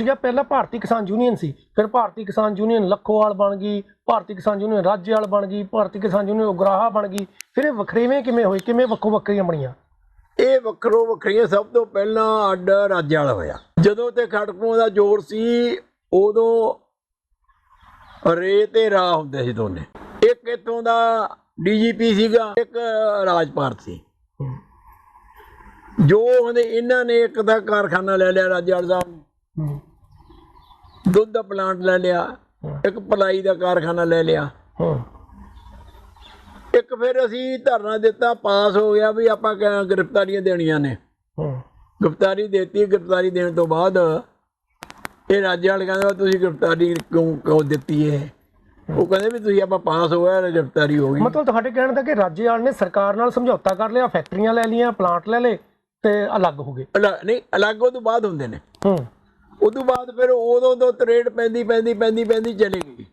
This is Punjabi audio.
ਸੀਗਾ ਪਹਿਲਾਂ ਭਾਰਤੀ ਕਿਸਾਨ ਯੂਨੀਅਨ ਸੀ ਫਿਰ ਭਾਰਤੀ ਕਿਸਾਨ ਯੂਨੀਅਨ ਲੱਖੋਵਾਲ ਬਣ ਗਈ ਭਾਰਤੀ ਕਿਸਾਨ ਯੂਨੀਅਨ ਰਾਜੇਵਾਲ ਬਣ ਗਈ ਭਾਰਤੀ ਕਿਸਾਨ ਯੂਨੀਅਨ ਉਗਰਾਹਾ ਬਣ ਗਈ ਫਿਰ ਇਹ ਵੱਖਰੇਵੇਂ ਕਿਵੇਂ ਹੋਏ ਕਿਵੇਂ ਵੱਖੋ ਵੱਖਰੀਆਂ ਬਣੀਆਂ? ਇਹ ਵੱਖਰੋ ਵੱਖਰੀਆਂ ਸਭ ਤੋਂ ਪਹਿਲਾਂ ਅੱਡ ਰਾਜੇ ਵਾਲਾ ਹੋਇਆ। ਜਦੋਂ ਤੇ ਖੜਕੂਆਂ ਦਾ ਜ਼ੋਰ ਸੀ ਉਦੋਂ ਰੇ ਤੇ ਰਾਹ ਹੁੰਦੇ ਸੀ ਦੋਨੇ। ਇੱਕ ਇੱਥੋਂ ਦਾ ਡੀਜੀਪੀ ਸੀਗਾ ਇੱਕ ਰਾਜਪਾਲ ਸੀ। ਜੋ ਉਹਨੇ ਇਹਨਾਂ ਨੇ ਇੱਕ ਦਾ ਕਾਰਖਾਨਾ ਲੈ ਲਿਆ ਰਾਜੇਵਾਲ ਸਾਹਿਬ ਦੁੱਧ ਦਾ ਪਲਾਂਟ ਲੈ ਲਿਆ ਇੱਕ ਪਲਾਈ ਦਾ ਕਾਰਖਾਨਾ ਲੈ ਲਿਆ। ਇੱਕ ਫਿਰ ਅਸੀਂ ਧਰਨਾ ਦਿੱਤਾ ਪਾਸ ਹੋ ਗਿਆ ਵੀ ਆਪਾਂ ਗ੍ਰਿਫਤਾਰੀਆਂ ਦੇਣੀਆਂ ਨੇ। ਹੂੰ। ਗ੍ਰਿਫਤਾਰੀ ਦੇਤੀ ਗ੍ਰਿਫਤਾਰੀ ਦੇਣ ਤੋਂ ਬਾਅਦ ਇਹ ਰਾਜੇ ਵਾਲੇ ਕਹਿੰਦੇ ਤੁਸੀਂ ਗ੍ਰਿਫਤਾਰੀ ਕਿਉਂ ਕਿਉਂ ਦਿੱਤੀ ਹੈ। ਉਹ ਕਹਿੰਦੇ ਵੀ ਤੁਸੀਂ ਆਪਾਂ ਪਾਸ ਹੋਇਆ ਗ੍ਰਿਫਤਾਰੀ ਹੋ ਗਈ। ਮਤਲਬ ਤੁਹਾਡੇ ਕਹਿਣ ਦਾ ਕਿ ਰਾਜੇਵਾਲ ਨੇ ਸਰਕਾਰ ਨਾਲ ਸਮਝੌਤਾ ਕਰ ਲਿਆ ਫੈਕਟਰੀਆਂ ਲੈ ਲਈਆਂ ਪਲਾਂਟ ਲੈ ਲਏ ਤੇ ਅਲੱਗ ਹੋ ਗਏ। ਨਹੀਂ ਅਲੱਗ ਉਹ ਤੋਂ ਬਾਅਦ ਹੁੰਦੇ ਨੇ। ਹੂੰ। ਉਹ ਤੋਂ ਬਾਅਦ ਫਿਰ ਉਦੋਂ ਤੋਂ ਤਰੇੜ ਪੈਂਦੀ ਪੈਂਦੀ ਪੈਂਦੀ ਪੈਂਦੀ ਚਲੀ ਗਈ।